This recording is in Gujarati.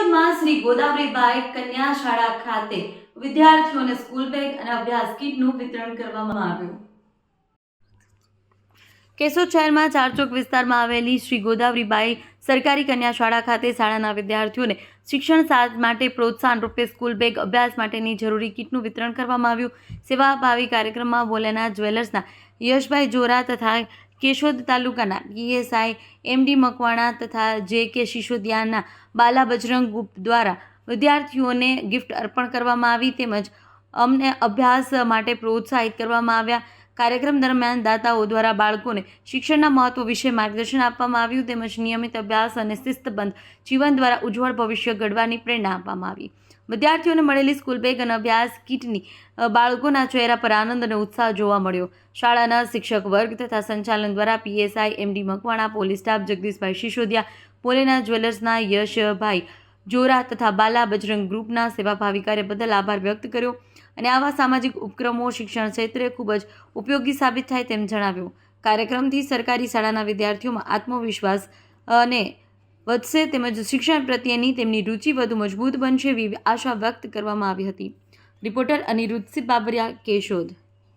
કેશોદમાં શ્રી ગોદાવરીબાઈ કન્યા શાળા ખાતે વિદ્યાર્થીઓને સ્કૂલ બેગ અને અભ્યાસ કીટનું વિતરણ કરવામાં આવ્યું. કેશોદ શહેરમાં ચારચોક વિસ્તારમાં આવેલી શ્રી ગોદાવરીબાઈ સરકારી કન્યા શાળા ખાતે શાળાના વિદ્યાર્થીઓને શિક્ષણ સાથ માટે પ્રોત્સાહન રૂપે સ્કૂલ બેગ, અભ્યાસ માટેની જરૂરી કીટનું વિતરણ કરવામાં આવ્યું. સેવાભાવી કાર્યક્રમમાં બોલેના જ્વેલર્સના યશભાઈ જોરા તથા કેશોદ તાલુકાના પીએસઆઈ એમડી મકવાણા તથા જે કે શિશોદિયાના બાલા બજરંગ ગુપ્ત દ્વારા વિદ્યાર્થીઓને ગિફ્ટ અર્પણ કરવામાં આવી તેમજ અમને અભ્યાસ માટે પ્રોત્સાહિત કરવામાં આવ્યા. કાર્યક્રમ દરમિયાન દાતાઓ દ્વારા બાળકોને શિક્ષણના મહત્વ વિશે માર્ગદર્શન આપવામાં આવ્યું તેમજ નિયમિત અભ્યાસ અને શિસ્તબંધ જીવન દ્વારા ઉજ્જવળ ભવિષ્ય ઘડવાની પ્રેરણા આપવામાં આવી. વિદ્યાર્થીઓને મળેલી સ્કૂલ બેગ અને અભ્યાસ કીટની બાળકોના ચહેરા પર આનંદ અને ઉત્સાહ જોવા મળ્યો. શાળાના શિક્ષક વર્ગ તથા સંચાલન દ્વારા PSI MD Makwana, police staff જગદીશભાઈ સિસોદિયા પોલેના જ્વેલર્સના યશભાઈ જોરા તથા બાલા બજરંગ ગ્રુપના સેવાભાવી કાર્ય બદલ આભાર વ્યક્ત કર્યો અને આવા સામાજિક ઉપક્રમો શિક્ષણ ક્ષેત્રે ખૂબ જ ઉપયોગી સાબિત થાય તેમ જણાવ્યું. કાર્યક્રમથી સરકારી શાળાના વિદ્યાર્થીઓમાં આત્મવિશ્વાસ અને વધશે તેમજ શિક્ષણ પ્રત્યેની તેમની રુચિ વધુ મજબૂત બનશે એવી આશા વ્યક્ત કરવામાં આવી હતી. રિપોર્ટર અનિરુદ્ધસિંહ બાબરિયા કેશોદ.